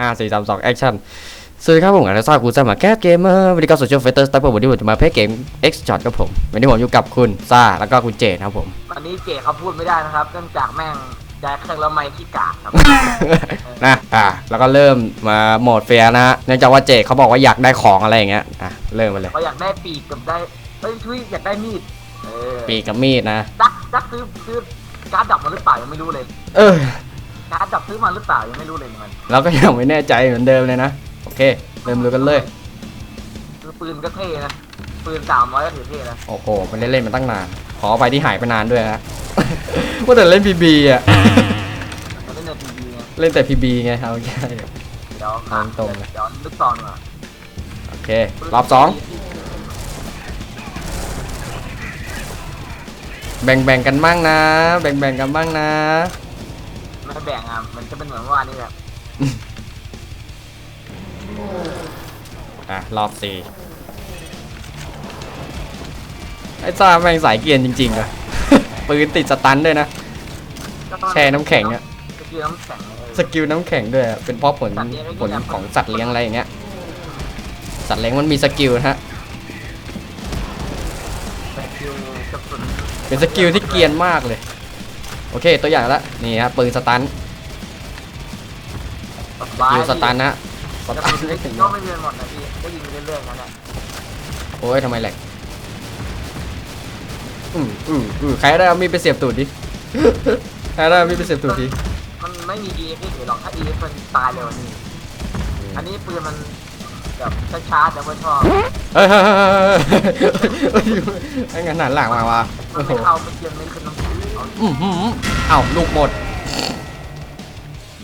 ห้าสี่สามสองแอคชั่นสวัสดีครับผมอันดับซ่าคุณซ่ามาแคสเกมเมอร์วันนี้ก็โซเชียลเฟเตอร์สไตล์ผมวันนี้ผมจะมาเพลย์เกม X Shot ครับผม วันนี้ผมอยู่กับคุณซ่าแล้วก็คุณเจดครับผมวันนี้เจเขาพูดไม่ได้นะครับเนื่องจากแม่งได้เครื่องละไมขี้กากครับ นะอะแล้วก็เริ่มมาโหมดเฟียร์นะฮะเนื่องจากว่าเจดเขาบอกว่าอยากได้ของอะไรอย่างเงี้ยอะเริ่มไปเลยเขาอยากได้ปีกกับได้เฮ้ยทุยอยากได้มีดเออปีกกับมีดนะดักดักซื้อซื้อการ์ดดับมาหรือเปล่ายังไม่รู้เลย เออ การ์ดดับซื้อมาหรือเปล่ายังไม่รู้เลยมันเราก็ยังไม่แน่ใจเหมือนเดิมเลยนะ โอเค เริ่มดูกันเลย คือปืนก็เท่นะ ปืนสามร้อยก็ถือเท่นะโอ้โหมันเล่นเล่นมาตั้งนาน ขอไปที่หายไปนานด้วยนะ ว่าแต่เล่นพีบีอะมันเล่นในทีวีไงเล่นแต่พีบีไงเอาใช่เดี๋ยวทางตรงเลยเดี๋ยวลึกซองก่อนโอเค รอบสองแบ่งแบ่งกันบ้างนะ แบ่งแบ่งกันบ้างนะ ไม่แบ่งอะมันจะเป็นเหมือนเมื่อวานนี้แบบอะ รอบสี่ไอ้ซ่าแม่งสายเกรียนจริงๆอะปืนติดสตันด้วยนะก็ต้องแช่น้ำแข็งอะ สกิลน้ำแข็งเออ สกิลน้ำแข็งด้วยอะเป็นเพราะผลสัตว์เลี้ยงไม่ผลกินน้ำของสัตว์เลี้ยงอะไรอย่างเงี้ย สัตว์เลี้ยงมันมีสกิลนะฮะ สกิลกระสุนเป็นสกิลที่เกรียนมากเลยโอ เคตัวอย่างละนี่ฮะปืนสตันสกิลสตันนะสแต่ตันปืนไม่ไม่ถึถึงงก็ไม่เรียนหมดนะพี่ก็ยิงไปเรื่อยๆนั่นแหละโอ้ยทำไมแหลกอืมอืมอืมใครได้เอามีดไปเสียบตูดดิใครได้เอามีดไปเสียบตูดดิมันไม่มี EF ที่ถือหรอกถ้า EF มันตายเร็วกว่านี้อันนี้ปืนมันแบบช้าๆแต่ว่าชอบเฮ้ยเฮ้ยเฮ้ยเฮ้ยเฮ้ยไอ้งานหนานหลังมาว่ะมัโอ้นโหไม่เข้าไม่เกียนไม่ขึ้นน้ำเอาอือหือเอ้าลูกหมด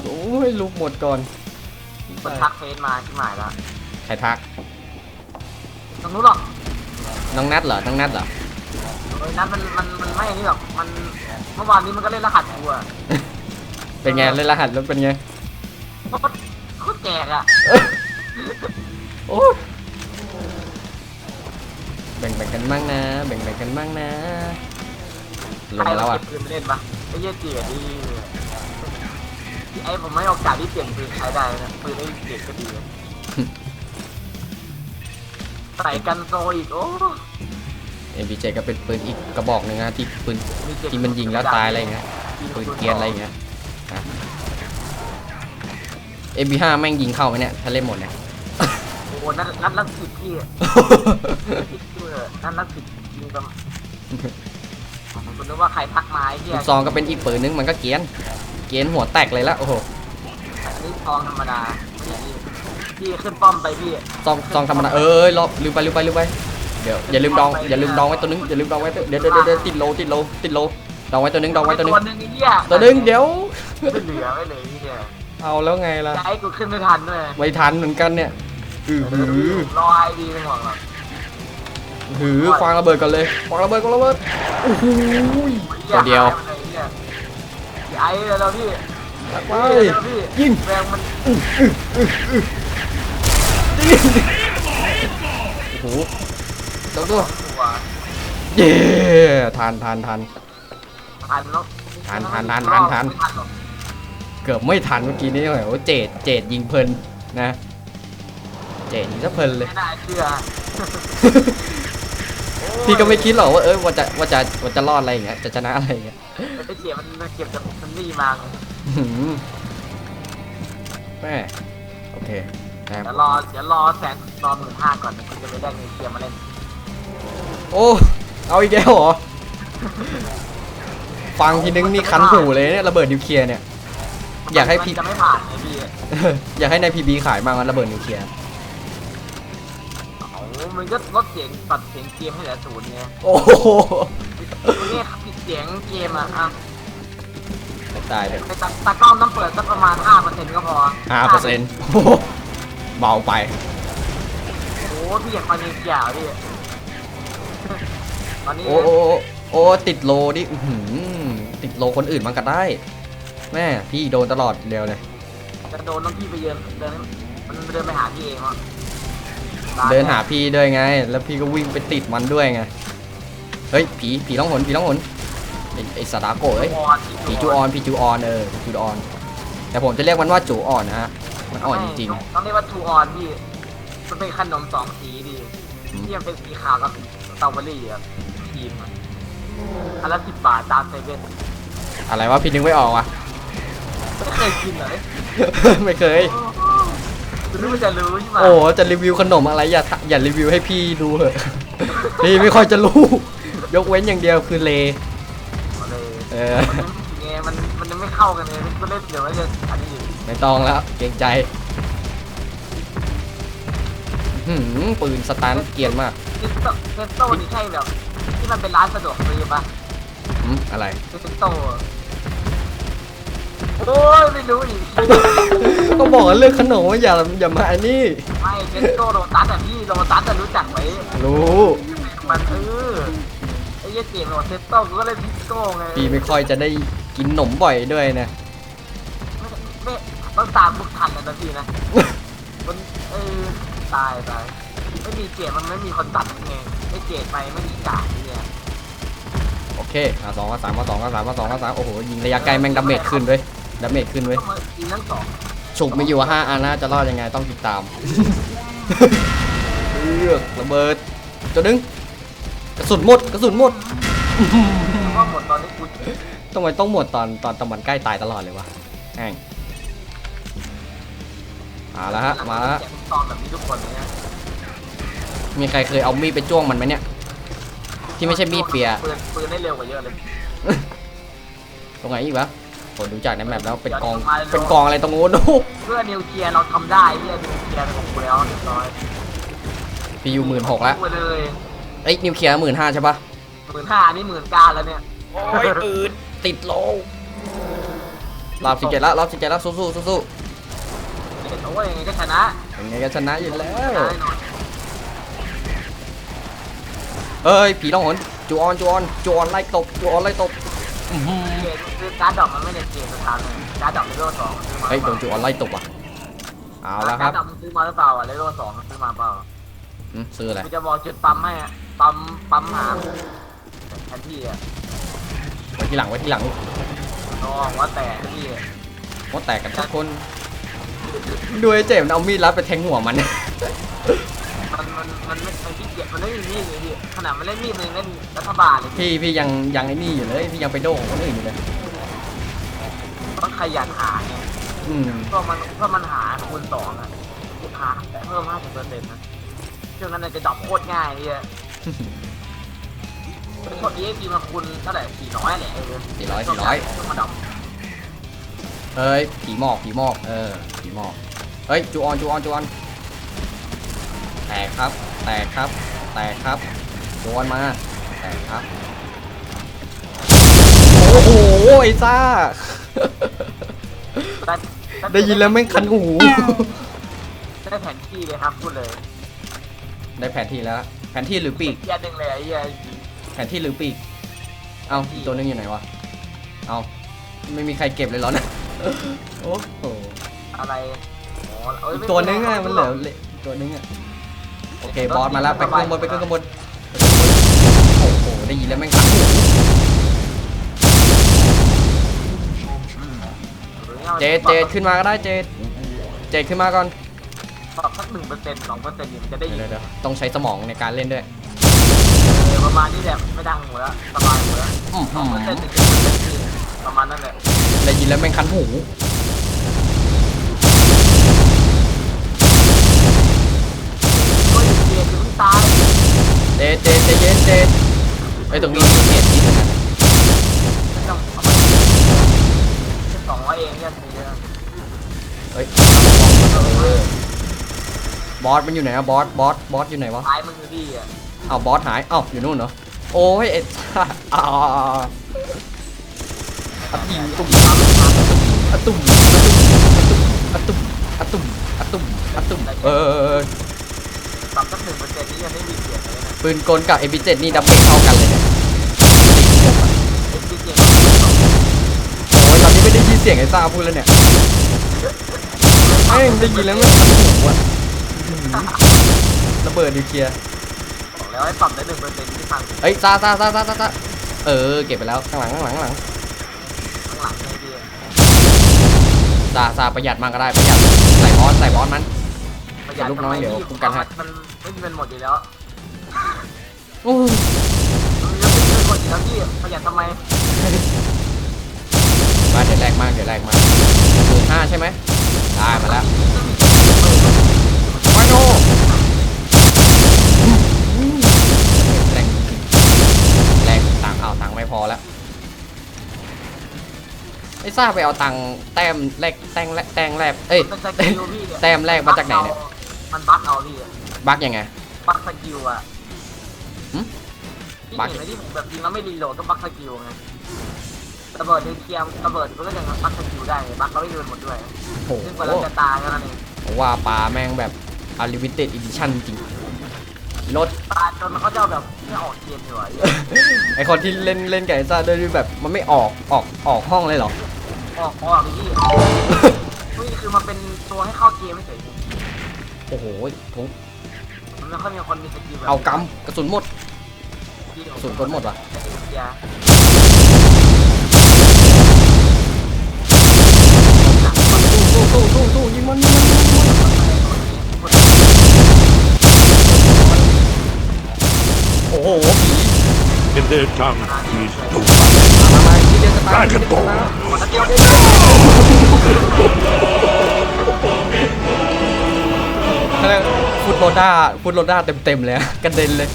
โอ้ยลูกหมดก่อนมันทักเฟซมาที่หมายแล้วใครทัก ตรงนู้นหรอกน้องนัทเหรอ น้องนัทเหรอเฮ้ยนั้นมันมันมันไม่อันนี้หรอกมันเมื่อวานนี้มันก็เล่นรหัสกูอะเป็นไงเล่นรหัสแล้วเป็นไง โคตรโคตรแจกอะโอ้ยแบ่งแบ่งกันบ้างนะ แบ่งแบ่งกันบ้างนะ ลงใครมาแล้วเก็อะบปืนไปเล่นปะไอ้เหี้ยเจียดีไอ้ผมไม่โอกาสที่เปลี่ยนปืนใช้ได้นะปืนไอ้เด็กก็ดีนะใส่กันโซอีกโอ้เอ็มพีเจก็เป็นปืนอีกกระบอกหนึ่งนะที่ปืนเจ็บที่มันยิงแล้วตายอะไรเงี้ยปืนเกรียนอะไรเงี้ยนะเอ็มพีห้าแม่งยิงเข้าไหมเนี่ยถ้าเล่นหมดเนี่ยโอ้โหนัดนัดลักสิบพี่พี่ดูเถอะนัดลักสิบยิงกัน คุณนึกว่าใครทักมาไอ้เหี้ยลูกซองก็เป็นอีกปืนนึงมันก็เกรียน เกรียนหัวแตกเลยละโอ้โหอันนี้ทองธรรมดาพี่พี่ขึ้นป้อมไปพี่ซองซองธรรมดาเอ้ยรอบลืมไปลืมไปลืมไปเดี๋ยวอย่าลืมดองอย่าลืมดองไว้ตัวนึงอย่าลืมดองไว้ตัวเดี๋ยวเดี๋ยวเดี๋ยวเดี๋ยวติดโลติดโลติดโลดองไว้ตัวนึงดองไว้ตัวนึงตัวหนึงไอ้เหี้ยตัวนึงเดี๋ยวไม่เหลือไม่เหลือพี่เนี่ยเอาแล้วไงล่ะจะให้กูขึ้นไม่ทันด้วยไม่ทันเหมือนกันเนี่ยอือหือรอไอดีไม่ห่วงหรอก หือควางระเบิดก่อนเลยควางระเบิดควางระเบิดโอ้โหตัวเดียวไอ้เลยเราพี่ตักไปไอ้เลยพี่ยิงแรงมันโอ้โหตัวตัวตัวเย้ทันทันทันทันเนาะทันทันทันทันทันไม่ทันหรอกเกือบไม่ทันเมื่อกี้นี้โอ้โหเจดเจดยิงเพลินนะ เจดยิงซะเพลินเลยไม่น่าเชื่อ พี่ก็ไม่คิดหรอกว่าเออว่าจะว่าจะว่าจะรอดอะไรอย่างเงี้ยจะชนะอะไรอย่างเงี้ยไอ้เสียมันมันเก็บจากมันนี่มาไงหืมแม่โอเคนะครับเดี๋ยวรอเดี๋ยวรอแสนรอหมื่นห้าก่อนเดี๋ยวคุณจะไปได้เงินเกียร์มาเล่นโอ้เอาอีกแล้วเหรอฟังทีนึงนี่คันหูเลยเนี่ยระเบิดนิวเคลียร์เนี่ย อยากให้พี่ มันจะไม่ผ่านไงพี่ อยากให้ในพีบีขายมากมันระเบิดนิวเคลียร์โอ้ มันก็ลดเสียงตัดเสียงเกมให้เหลือศูนย์ไงโอ้โหนี่ปิดเสียงเกมอะอะตายเลยไอ้ตาตากล้องต้องเปิดสักประมาณห้าเปอร์เซ็นต์ก็พอห้าเปอร์เซ็นต์เบาไป โอ้พี่อยากมาเนียเกี่ยวพี่ตอนนี้โอ้โอ้โอ้โอ้ติดโลดิอื้อหือติดโลคนอื่นมันก็ได้ แม่พี่โดนตลอดเดียวเลยจะโดนต้องพี่ไปเยือนเดินมันเดินไปหาพี่เองวะ เดินหาพี่ด้วยไง แล้วพี่ก็วิ่งไปติดมันด้วยไง เฮ้ยผีผีร้องหนผีร้องหนไอ้ไอ้สตาร์โกะเอ้ยผีจูออนผีจูออนเออผีจูออน แต่ผมจะเรียกมันว่าจูอ่อนนะฮะ มันอ่อนจริงต้องเรียกว่าทูออนพี่ มันเป็นขนมสองสีดีอืมที่มันเป็นสีขาวกับสตรอเบอรี่อะครีมอะอันละสิบบาทตามเซเว่นๆอะไรวะพี่นึกไม่ออกว่ะไม่เคยกินเลยไม่เคย คุณรู้ว่าจะรู้ใช่ไหมโอ้จะรีวิวขนมอะไรอย่าทะอย่ารีวิวให้พี่ดูเหอะ พี่ไม่ค่อยจะรู้ ยกเว้นอย่างเดียวคือเลเอาเลยเออ มันไงมันมันยังไม่เข้ากันเลยก็เล่นเดี๋ยวว่าจะอันนี้อยู่ไม่ต้องแล้วเกรงใจอื้อหือปืนสตันเกรียนมากเทสโต้เทสโต้นี่ใช่แบบ ที่มันเป็นร้านสะดวกซื้อปะอืมอะไร เทสโต้โอ้ยไม่รู้อีก ก็บอกว่าเรื่องขนมว่าอย่าอย่ามาอันนี้ ไม่เทสโต้โรตัสแต่พี่โรตัสแต่รู้จักไหมรู้ มันเออไอ้เหี้ยเกมของเทสโต้กูก็เล่นเทสโต้ไงพี่ไม่ค่อยจะได้กินขนมบ่อยด้วยนะ ไม่ต้องตามพวกทันนะนะพี่นะมันเออตายตายไม่มีเกมมันไม่มีคนตัดไงไอ้เกมไปไม่มีกากเนี่ยโอเคอะสองกับสามมาสองกับสามมาสองกับสามโอ้โหยิงระยะไกลแม่งดาเมจขึ้นเว้ยดาเมจขึ้นเว้ย ต้องมาอีกทั้งสอง ฉุกมีอยู่ห้าอันนะจะรอดยังไงต้องติดตามเลือกระเบิดจะดึงกระสุนหมดกระสุนหมดเพราะว่าหมดตอนนี้กูทำไมต้องหมดตอนตอนตะวันใกล้ตายตลอดเลยวะแห้งมาแล้วฮะมาแล้วฮะแจกตอนแบบนี้ทุกคนเลยนะมีใครเคยเอามีดไปจ้วงมันไหมเนี่ย ที่ไม่ใช่มีดเปียปืนปืนได้เร็วกว่าเยอะเลยตรงไหนอีกวะ ผมดูจากในแมปแล้วเป็นกอง เป็นกองอะไรตรงโน้นโอ้โหเพื่อนิวเคลียร์เราทำได้เพื่อนิวเคลียร์ของกูแล้วเรียบร้อยพียูหมื่นหกแล้วกูเลยเอ้ยนิวเคลียร์หมื่นห้าใช่ปะหมื่นห้านี่หมื่นเก้าแล้วเนี่ยโอ้ยปืนติดโลรอบสิบเจ็ดแล้วรอบสิบเจ็ดแล้วสู้สู้สู้สู้โอ้ยยังไงก็ชนะยังไงก็ชนะอยู่แล้ชวนะแน่นอนเอ้ยผีล่องหนจูออนจูออนจูออนไล่ตบจูออนไล่ตบอื้อหือเกมคือ การดดอกมันไม่ในเกมสุดท้ายเลยการดดอกเลเวลสองซื้อมาเฮ้ยโดนจูออนไล่ตบว่ะเอาแล้วครับการดดอกมันซื้อมาหรือเปล่าอะเลเวลสองซื้อมาเปล่าอืมซื้ออะไรกูจะบอกจุดปั๊มให้อะปั๊มปั๊มหาแทนที่อะไว้ที่หลังไว้ที่หลังน้องว่าแต่ที่ว่าแตกกันทุกคนดูไอ้เจมส์เอามีดรัดไปแทงหัวมัน มันมันมันไม่มันขี้เกียจมันไม่มีมีดเลยพี่ขนาดมันเล่นมีดมันยังเล่นรัฐบาลเลยพี่พี่พี่ยังยังไอ้นี่อยู่เลยพี่ยังไปโดของคนอื่นอยู่เลยต้อง ขยันหาไงอืมเพราะมันเพราะมันหาคูณสองอะกูหาแต่เพิ่มห้าสิบเปอร์เซ็นต์นะช่วงนั้นน่ะจะดรอปโคตรง่ายเนี่ยเป็นคนเอ็กซ์มาคูณเท่าไหร่สี่ร้อยแหละเออสี่ร้อยสี่ร้อยมาดรอปเอ้ยผีหมอกผีหมอกเออผีหมอกเฮ้ยจูออนจูออนจูออนแตกครับ แตกครับ แตกครับจูออนมาแตกครับโอ้โห ไอ้ซ่า ได้ยินแล้วแม่งคันหู ได้แผนที่เลยครับพูดเลยได้แผนที่แล้ว แผนที่หรือปีกเหี้ยหนึ่งเลยไอ้เหี้ยแผนที่หรือปีก เอาอีกตัวนึงอยู่ไหนวะ เอาไม่มีใครเก็บเลยเหรอเนะโอ้โหอะไรอ๋อเอ้ยอีกไม่ตัวนึงไม่อะไม่มันเหลือเหลืออีกตัวนึงอะ โอเคบอสมาแล้วไปเครื่องบนไปเครื่องบนโอ้โหได้ยินแล้วแม่งขันหู เจดเจดขึ้นมาก็ได้เจดเจดขึ้นมาก่อนปรับสักหนึ่งเปอร์เซ็นต์สองเปอร์เซ็นต์มันจะได้ยินเดี๋ยวเดี๋ยวต้องใช้สมองในการเล่นด้วยเออประมาณนี้แหละไม่ดังหัวแล้วสบายหัวแล้วอื้อสหืองอเปอร์เซ็นต์ถึงเปอร์เซ็นต์คือประมาณนั้นแหละได้ยินแล้วแม่งคันหูโอ้ยเกียร์จะเพิ่งตายเจดเจดใจเย็นเจดไอ้ยตรงนี้มีเกียรที่ ยมมีเยอฮ้ยบอสมันอยู่ไหนอะบอสบอสบอสอยู่ไหนวะหายมึงอยู่ดีอะเอาบอสหายเอ้าอยู่นู่นเหรอโอ้ยเอ็ดอ่าอะตุ่มตุ่มอะตุ่มอะตุ่มอะตุ่มอะตุ่มอะตุ่มอะตุ่มเออปืนกลกับเอร์เจ็ดนี่ดับเบิลเข้ากันเลยเนี่ย ไม่ได้ยินเสียงไอ้ซ่าพูดแล้วเนี่ยแม่งได้ยินแล้วมันคันหูอะระเบิดนิวเคลียร์บอกแล้วให้ปรับได้หนึ่งเปอร์เซ็นต์ที่ฟังเฮ้ยซ่าซ่าซ่าซ่าซ่าเออ เก็บไปแล้วข้างหลังข้างหลังข้างหลังข้างหลังไงดีซาซาประหยัดมากก็ได้ประหยัดใส่บอสใส่บอสมัน ประหยัดลูกน้องทำไมเดี๋ยวพี่คุ้มกันให้มันไม่มีเป็นหมดอยู่แล้วโอ้ยมันไม่มีเป็นหมดอยู่แล้วพี่ประหยัดทำไม มาเดี๋ยวแรกมากเดี๋ยวแรกมากหมื่นห้าใช่ไหมได้มาแล้วมาโนแรงจริงแรงตังค์เอาตังค์ไม่พอแล้วไอ้ซ่าไปเอาตังค์แต้มแรกแต้งแรกแต้งแรกเอ้ยมันสกิลพี่เนี่ยแต้มแรกมาจากไหนเนี่ยมันบั๊กเอาพี่บั๊กยังไงบั๊กสกิลอะหึพี่บั๊กเห็นไหมที่ผมแบบยิงแล้วไม่รีโหลดก็บั๊กสกิลไง ระเบิดนิวเคลียร์ระเบิดมันก็ยังบั๊กสกิลได้ไงบั๊กเราไม่โดนหมดด้วยโอ้ซึ่งโหกว่าเราจะตายก็นั่นเองผมว่าปลาแม่งแบบ unlimited edition จริงรถตายจนมันก็จะเอาแบบไม่ออกเกมอยู่อะไอคนที่เล่นเล่นไก่ซ่าด้วยนี่แบบมันไม่ออกออกออกห้องเลยเหรอออกออกเลยพี่นี่คือมันเป็นตัวให้เข้าเกมไม่เฉยโอ้โหทุกๆมันไม่ค่อยมีคนมีสกิลแบบเอากำกระสุนหมดที่กระสุนกดหมดว่ะ สู้สู้สู้สู้ยิงมันยิงมันโอ้โหผี In their tongue is doom. มามาที่เดียวสตาร์ท Dragon Ball คนละเดียวเขาเรียกฟุตโรด้าฟุตโรด้าเต็มเต็มๆเลยอะกระเด็นเลย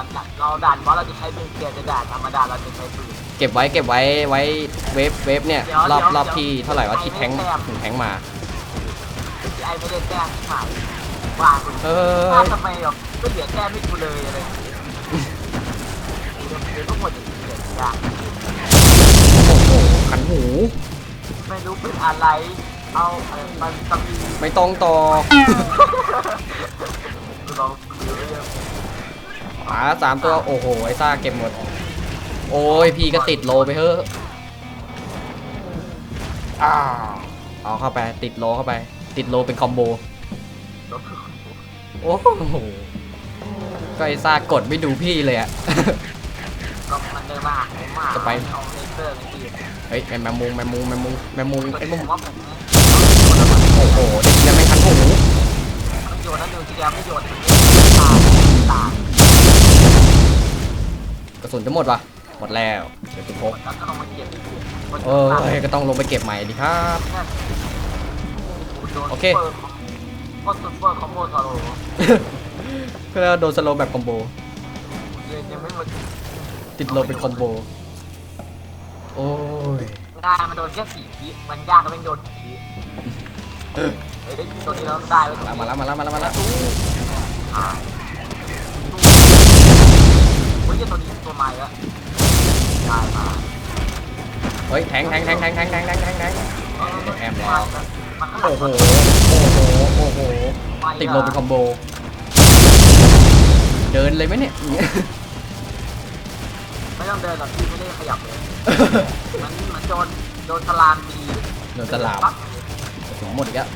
มาดักเราด่านบอสเราจะใช้เป็นเกียร์จะด่านธรรมดาเราจะใช้ปืน เก็บไว้เก็บไว้ไว้เวฟเวฟเนี่ยเดี๋ยวรอบเดี๋ยวรอบเดี๋ยวที่เท่าไหร่วะไม่ที่แทงไม่แต้ม ถึงแทงมาที่ไอ้ไม่ได้แต้มขายว่าคุณเออ ว่าทำไมแบบไม่เหลือแต้มให้กูเลยอะไรอย่างเงี้ยเดี๋ยวต้องหมดอย่างเกียร์ยากโอ้โหขันหู ไม่รู้เป็นอะไร เอาอะไรมันตะมี ไม่ต้องต่อเราดูเรื่องห มาสามตัว โอ้โห ไอ้ซ่าเก็บหมด โอ้ย พี่ก็ติดโลไปเถอะอ้าวเอาเข้าไป ติดโลเข้าไป ติดโลเป็นคอมโบรถโอ้โห ก็ไอ้ซ่ากดไม่ดูพี่เลยอะ ก็มันเดินมาหาผมมาจะไป เอาเลเซอร์ไปทีเฮ้ยแมมมุงแมมมุงแมมมุงแมมมุงไอ้ผมุงมว่าผมโอ้โหได้ยินแล้วแม่งคันหู มันโยนนั่นนิวเคลียร์ไม่โยนตายตายกระ สุนจะหมดปะหมดแล้วเดี๋ยวจะพกแล้วก็ต้องมาเก็บเออก็ต้องลงไปเก็บใหม่ดิครับโอเคก็ซุปเปอร์คอมโบทาโร่ก็แล้วาโดนสโลว์แบบคอมโบยังไม่หมดติดโลเป็นคอมโบโอ้ยได้มันโดนแค่สี่ทีมันยากก็ไม่โดนทีเฮ้ยได้ตัวนี้เราได้แล้วมาแล้วมาแล้วมาแล้วมาแล้ว ยตัวนี้ตัวใหม่แล้วได้มาเฮ้ยแทงแทงแทงแทงแทงแทงแทงแทงแทงแอมแล้วมันก็โอ้โหโอ้โหโอ้โหติดโลเป็นคอมโบ เดินเลยไหมเนี่ยไม่ต้องเดินหรอกพี่ไม่ได้ขยับเลยมันมันโดนโดนสลามตีโดนตลาบถึงหมดอีกแล้ว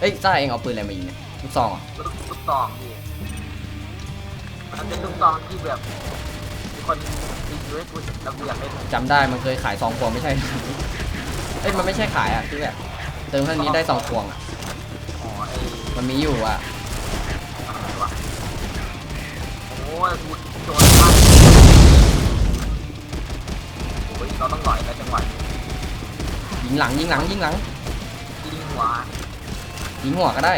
เอ้ยซ่าเองเอาปืนอะไรมายิงเนี่ยลูกซองอลูกลูกซองพี่ มันเป็นลูกซองที่แบบมีคนรีวิวให้กูเห็นแล้วกูอยากเล่นจำได้มันเคยขายซองควงไม่ใช่ เอ้ยมันไม่ใช่ขายอะคือแบบเติมเท่านี้ได้ซองควงอะ อ๋อไอ้มันมีอยู่อะ อะไรวะโอ้ยกูโดนมากโอ้ยเราต้องหล่อยแล้วจังหวะนี้ยิงหลังยิงหลังยิงหลัง ยิงหัวยิงหัวก็ได้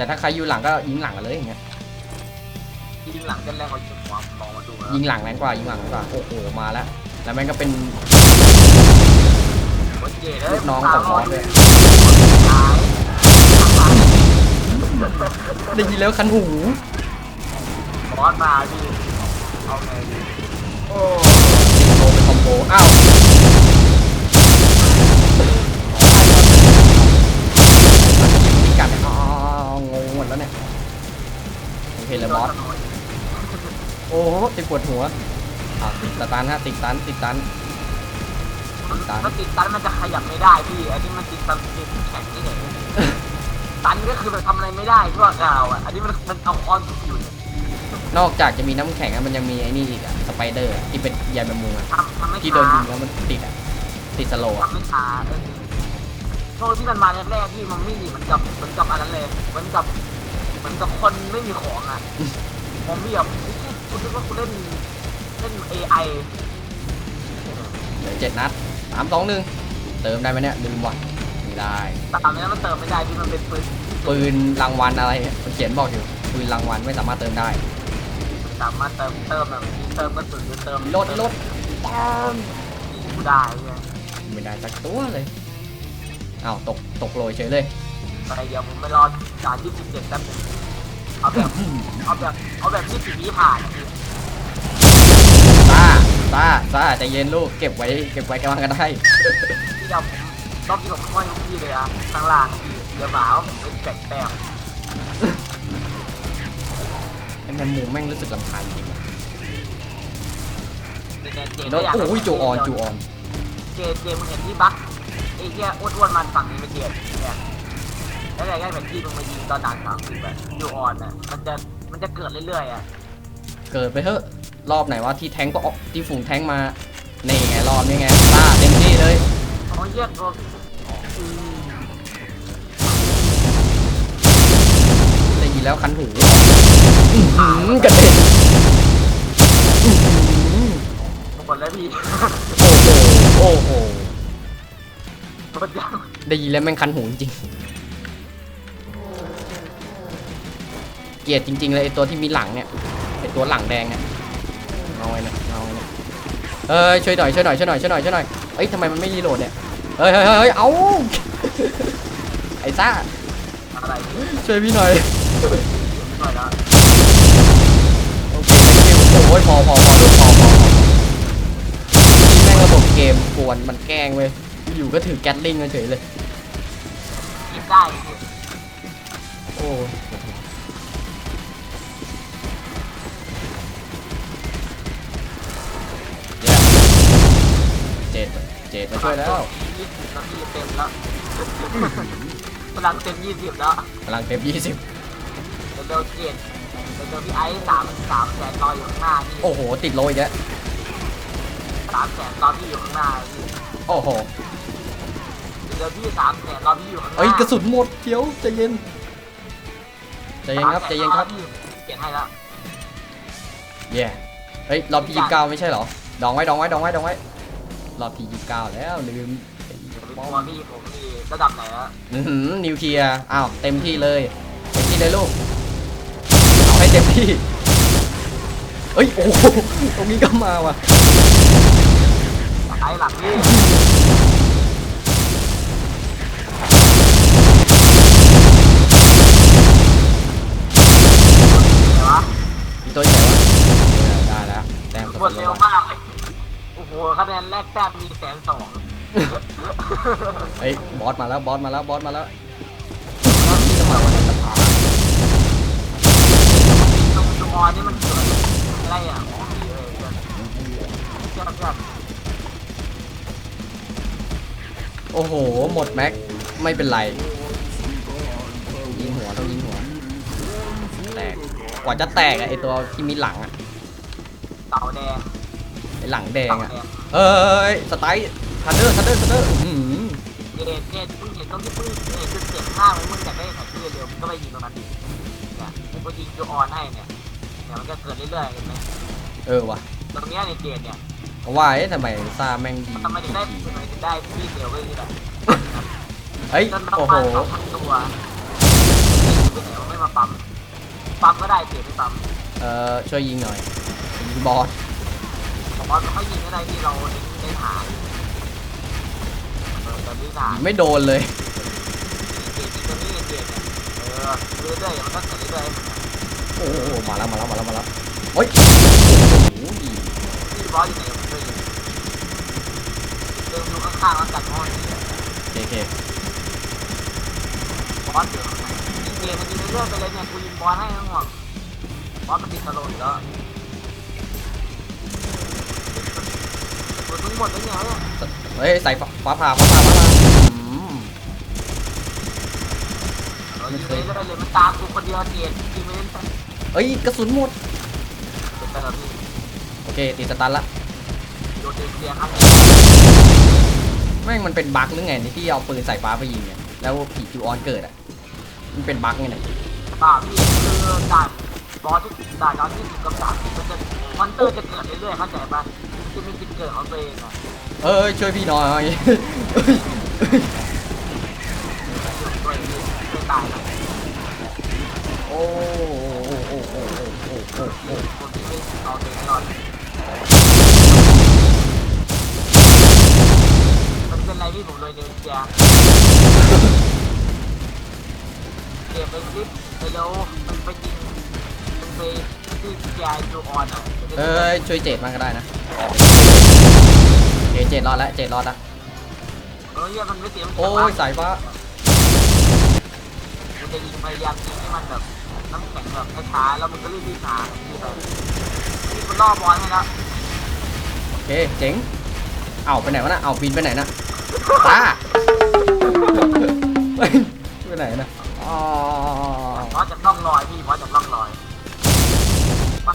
แต่ถ้าใครอยู่หลังก็ยิงหลังกันเลยอย่างเงี้ยยิงหลังจะแรงกว่ายิงหัวลองมาดูแล้วยิงหลังแรงกว่ายิงหลังแรงกว่าโอ้โหมาแล้ว แล้วแม่งก็เป็นโอ้ยเจ๋เลยลูกน้องของบอสด้วยตายได้ยินแล้วคันหูบอสมาพี่เอาไงดีโอ้ติดโลเป็นคอมโบอ้าวมีกัดอ๋องงหมด แล้วเนี่ยโอเคเลยบอสโอ้โหติดปวดหัวอ่าวติดสตันฮะติดตันติดตันตันถ้าติดตันมันจะขยับไม่ได้พี่อันนี้มันติดตันติดแข็งที่ไหนตันก็คือแบบทำอะไรไม่ได้ทั่วกาวอะอันนี้มันมันเอาคอนอยู่เนี่ยนอกจากจะมีน้ำแข็งอะมันยังมีไอ้นี่อีกอะสไปเดอร์อะที่เป็นยายแมงมุมอะทำทำไม่ที่โดนช้ายิงแล้วมันติดอะติดสโลว์อะทำไม่ช้าเออโชว์ที่มันมาแรกๆที่มันไม่ดีเหมือนกับเหมือนกับอันนั้นเลยเหมือนกับ เหมือนกับคนไม่มีของอะ ผมมีแบบคุณคิดว่าคุณเล่นเล่น AI เหลือเจ็ดนัดสามสองหนึ่งเติมได้ไหมเนี่ยลืมว่ะไม่ได้ แต่ตอนนี้มันเติมไม่ได้ที่มันเป็นปืนปืนรางวัลอะไรมันเขียนบอกอยู่ปืนรางวัลไม่สามารถเติมได้สามารถเติมเติมแบบเติมกระสุนหรือเติมรถรถตามกูได้เนี่ยไม่ได้สักตัวเลยอ้าวตกตกโรยเฉยเลยไปเดี๋ยวผมไปรอด่านที่สิบเจ็ดแป๊บนึงเอาแบบเอาแบบเอาแบบที่สิบวิผ่านอะพี่ตาตาตาใจเย็นลูกเก็บไว้เก็บไว้กำลังกันได้ที่เรารอบที่ผมค่อยพี่เลยอะข้างล่างพี่เดี๋ยวหมาว่าผมเป็นแปลกแปลกไอ้แมนมูแม่งรู้สึกลำคาญจริงว่ะเจเจแล้วโอ้ยจูออนจูออน เจเจมึงเห็นที่บั๊กไอ้เหี้ยอ้วนๆมันฝั่งนี้ไม่เจเนี่ย แล้วไงแผนที่มึงมายิงตอนด่านสามสิบแบบจูออนอะมันจะมันจะเกิดเรื่อยๆอะเกิดไปเถอะรอบไหนว่าที่แทงก็ออกที่ฝูงแทงมานี่ไงรอบนี้ไงตาเต็มที่เลยโอ้ยเหี้ยตัวอืมได้ยินแล้วคันหูอื้อหือกระเด็นอื้อหือหมดแล้วพี่ โอ้โหโอ้โหหมดยังได้ยินแล้วแม่งคันหูจริง ลียดจริงๆเลยไอตัวที่มีหลังเนี่ยไอตัวหลังแดงเนี่ยเอาไว้นะเอาไว้นะเอ้ยช่วยหน่อยช่วยหน่อยช่วยหน่อยช่วยหน่อยช่วยหน่อยเอ้ยทำไมมันไม่รีโหลดเนี่ยเฮ้ยเฮ้ยเฮ้ยเอาไอ้ซ่าอะไรช่วยพี่หน่อยหน่อยแล้วโอเคโอ้ยพอพอพอลูพอพอแม่งระบบเกมกวนมันแกล้งเว้ยอยู่ก็ถือแก๊สลิงเฉยเลยได้โอ้ เจ็ดมาช่วยแล้วยี่สิบนาทีเต็มแล้วพลังเต็มยี่สิบแล้วพลังเต็มยี่สิบเดี๋ยวเดี๋ยวเกียรติเดี๋ยวเดี๋ยวพี่ไอ้สามสามแสนรออยู่ข้างหน้าพี่โอ้โห ติดโลอีกแล้วสามแสนรอพี่อยู่ข้างหน้าพี่โอ้โหเดี๋ยวพี่สามแสนรอพี่อยู่ข้างหน้าเอ้ยกระสุนหมดเดี๋ยวใจเย็นใจเย็นครับใจเย็นครับพี่เกียรติให้แล้วเย่เฮ้ยรอบพียี่เก้าไม่ใช่เหรอดองไว้ดองไว้ดองไว้ดองไว้ รอบพียี่เก้าแล้วลืมเดี๋ยวพี่บอกว่าพี่ผมมีระดับไหนแล้วอือหือนิวเคลียร์อ้าวเต็มที่เลยเต็มที่เลยลูกเอาให้เต็มที่เอ้ยโอ้โหตรงนี้ก็มาว่ะไอ้หลังนี่ไหนวะมีตัวอยู่ไหนวะเออได้แล้วแต้มหมดเร็วม คะแนนแรกแต้มมีแสนสองเฮ้ยบอสมาแล้วบอสมาแล้วบอสมาแล้วตรงตัวนี่มันเกิดอะไรอะของดีเลยเพื่อนเพื่อนเพื่อนโอ้โห หมดแม็กไม่เป็นไรยิงหัวต้องยิงหัวแตกกว่าจะแตกอะไอตัวที่มีหลังอะเต่าแดงไอหลังแดงเต่าอะแดง เอ้ยสไตล์ทันเดอร์ทันเดอร์ทันเดอร์อื้อหือเกตเกตมึงเห็นตรงที่ปืนเกตจุดเจ็ดห้ามึงอยากได้แข่งเร็วมึงก็ไปยิงตรงนั้นดิเนี่ยมึงกูยิงจูออนให้เนี่ยเนี่ยมันก็เกิดเรื่อยๆเห็นไหมเออว่ะตรงเนี้ยในเกตเนี่ยว่าเอ๊ะทำไมซาแม่งดีทำไมถึงได้ทำไมถึงได้พี่เดียวไปนี่แหละเฮ้ยจนโอ้โหมาณสองพันตัวไปไหนวะไม่มาปั๊มปั๊มก็ได้เกตไม่ปั๊มเอ่อช่วยยิงหน่อยยิงบอส ผมว่าเขายิงก็ได้ที่เราเน้นเน้นหาเออแต่นี่หายิงไม่โดนเลย เกตยิงตัวนี้เกตเนี่ยเออเรื่อยๆมันก็เกิดเรื่อยๆโอ้โหมาแล้วมาแล้วมาแล้วมาแล้วโอ้ยโอ้โหที่บอสอยู่ไหนผมช่วยยิงเดินดูข้างๆแล้วกันห้องนี้โอเคโอเคบอสเดี๋ยวยิงเกมมันยิงเรื่อยๆไปเลยเนี่ยกูยิงบอสให้ทั้งหมดบอสมันติดตลอดอยู่แล้ว หมดเลยเนี่ยเนี่ยเฮ้ยใส่ฟ้าฟ้าผ่าฟ้าผ่าฟ้าผ่าอืม เรายิงไปเรื่อยๆเลยมันตามกูคนเดียวเกมยิงไปเล่นไปเอ้ยกระสุนหมด เป็นแต่ละพี่โอเคติดสตันละ โดนเดียร์ครั้งนี้แม่งมันเป็นบั๊กหรือไงที่เอาปืนสายฟ้าไปยิงเนี่ย แล้วผีจูออนเกิดอะ มันเป็นบั๊กไงเนี่ยเปล่าพี่คือด่านบอสที่ด่านน้องที่สิบกับสามสิบมันจะมอนเตอร์จะเกิดเรื่อยๆเข้าใจปะ มันจะมีจุดเกิดของตัวเองอะเอ้ยช่วยพี่หน่อยตัวเองไม่ตายนะโอ้โอ้โอ้โอ้โอ้โอ้โอ้โอ้คนที่ไม่เอาตัวเองแน่นอนมันเป็นอะไรที่ผมเลยเนี่ยเจียเก็บไปคลิปไปแล้วมันไปจริงมันไป ที่เจียจูออนอะเอ้ยช่วยเจดมันก็ได้นะเจดเจดรอดแล้วเจดรอดแล้วเออเนี่ยมันไม่เสียมันโอ้ยสายฟ้ามันจะยิงพยายามยิงให้มันแบบน้ำแข็งแบบช้าๆแล้วมันก็รีบวิ่งหาที่ไปที่มันล่อบอลให้แล้วโอเคเจ๋งเอาไปไหนวะน่ะเอาบินไปไหนน่ะตาเฮ้ยไปไหนน่ะอ๋อเพราะจากร่องรอยพี่เพราะจากร่องรอย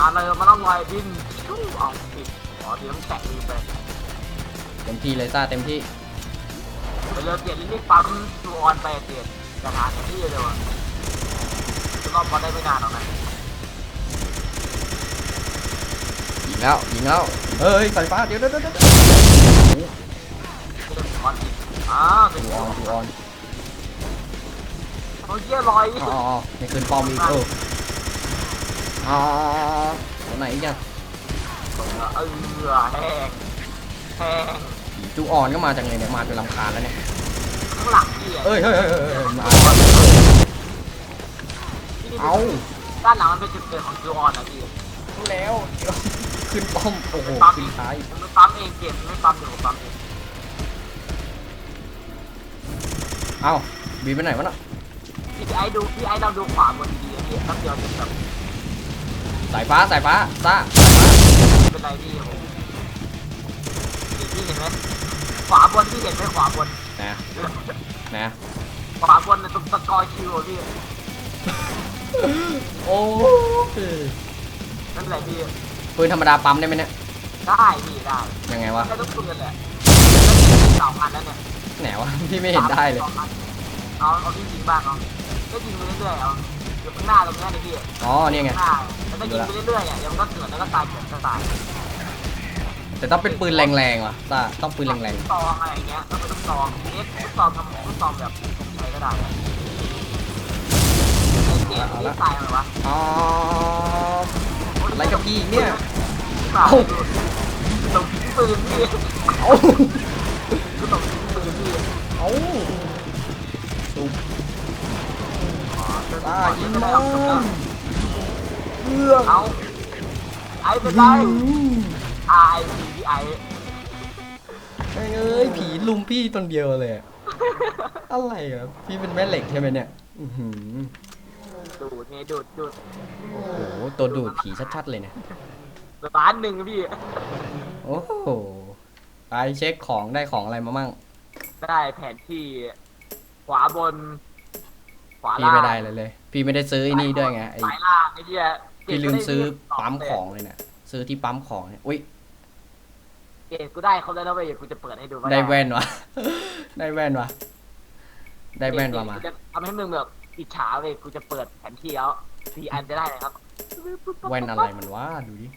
มาเลยมาร่องรอยบินชู้เอาปิดอ๋อเดี๋ยวมันแตกลืมไปเต็มที่เลยซ่าเต็มที่ไปเรือเปลี่ยนรีบปั๊มจูออนไปเปลี่ยนจะหาอย่างที่เร็วอะจะรอบบอลได้ไม่นานหรอกนะยิงแล้วยิงแล้วเฮ้ยสายฟ้าเดี๋ยวเดี๋ยวเดี๋ยวเดี๋ยวที่เล่นบอลอีกอ้าวเป็นจูอออนจูออนเขาเยี่ยลอยอ๋ออ๋อไม่คืนปอมอีกเออ อ๋อตัวไหนอีกอะเออแห้งแห้งจูออนก็มาจากไหนเนี่ยมาจนลำคาญแล้วเนี่ยข้างหลังพี่อะเอ้ยเฮ้ยเฮ้ยเฮ้ยเฮ้ยมาเอาด้านหลังมันเป็นจุดเกิดของจูออนนะพี่รู้แล้วเดี๋ยวขึ้นป้อมโอ้โหปั๊มขึ้นท้ายมันไม่ปั๊มเองเก็บไม่ปั๊มอยู่ปั๊มเองเอ้าบีไปไหนวะน่ะพี่ไอ้ดูพี่ไอ้เราดูขวาบนดีๆพี่แป๊บเดียวจะแบบ สายฟ้าสายฟ้าซ่าเป็นไรพี่ผมพี่เห็นไหมขวาบนพี่เห็นไหมขวาบนนะนะขวาบนในตรงสกอร์คิวอะพี่โอ้ยนั่นแหละพี่ปืนธรรมดาปั๊มได้ไหมเนี่ยได้พี่ได้ยังไงวะได้ทุกปืนแหละแล้วยิงสองพันแล้วเนี่ยไหนวะพี่ไม่เห็นได้เลยสองพันเอาเอาที่ยิงบ้างเอาก็ยิงไปเรื่อยๆเอา อยู่ข้างหน้าตรงนี้นี่พี่อ๋อเนี่ยไง ข้างหน้าแล้วก็ยิงไปเรื่อยๆอะเดี๋ยวมันก็เกิดแล้วก็ตายเกิดก็ตายแต่ต้องเป็นปืนแรงๆว่ะซ่าต้องปืนแรงลูกซองอะไรอย่างเงี้ยต้องเป็นลูกซองเอ็กลูกซองทำลูกซองแบบใช้ก็ได้อะไอ้เกมที่ตายไหมวะๆ อ๋อ อะไรกับพี่เนี่ยตายตรงทิ้งปืนพี่เอ้าคือตรงทิ้งปืนพี่ เอ้าสุบ ตาซ่ายิงได้น้เอาำเอื้อเอาไอ้เป็นไรไอ้พี่ไอ้เอ้ยผีลุมพี่ตนเดียวเลย อะไรอะพี่เป็นแม่เหล็กใช่ไหมเนี่ยดูดไงดูดดูดโอ้โหตัวดูดผีชัดๆเลยเนี่ยล้านหนึ่งพี่ โอ้โหไปเช็คของได้ของอะไรมามั่ง ได้แผนที่ขวาบน ขวาพี่ล่างไม่ได้เลยเลย พี่ไม่ได้ซื้อไอ้นี่ด้วยไงไอ้สายล่างไอ้เหี้ยพี่ลืมซื้อปั๊มของเลยเนี่ยซื้อที่ปั๊มของเนี่ยอุ้ยเกตกูได้เขาได้แล้วเว้ยเดี๋ยวกูจะเปิดให้ดูว่าได้แว่นวะ ได้แว่นวะได้แว่นมามากูจะทำให้มึงแบบอิจฉาเลยกูจะเปิดแผนที่แล้วสี่อันจะได้เลยครับแว่นอะไรมันวะดูดิ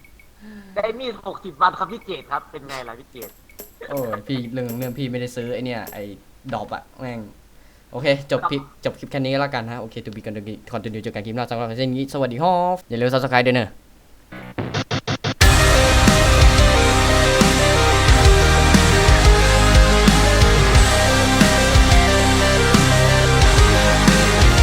ได้มีดหกสิบวันครับพี่เกตครับเป็นไงล่ะพี่เกตโอ้ยพี่เรื่องเรื่องพี่ไม่ได้ซื้อไอเนี่ยไอดอปอะแม่ง โอเค จบคลิปจบคลิปแค่นี้แล้วกันนะโอเค to be continue เจอกันคกิปหน้าสำหรับเช่นนี้สวัสดีฮอฟอย่าลืมซับสไคร้ด้วยเนอะ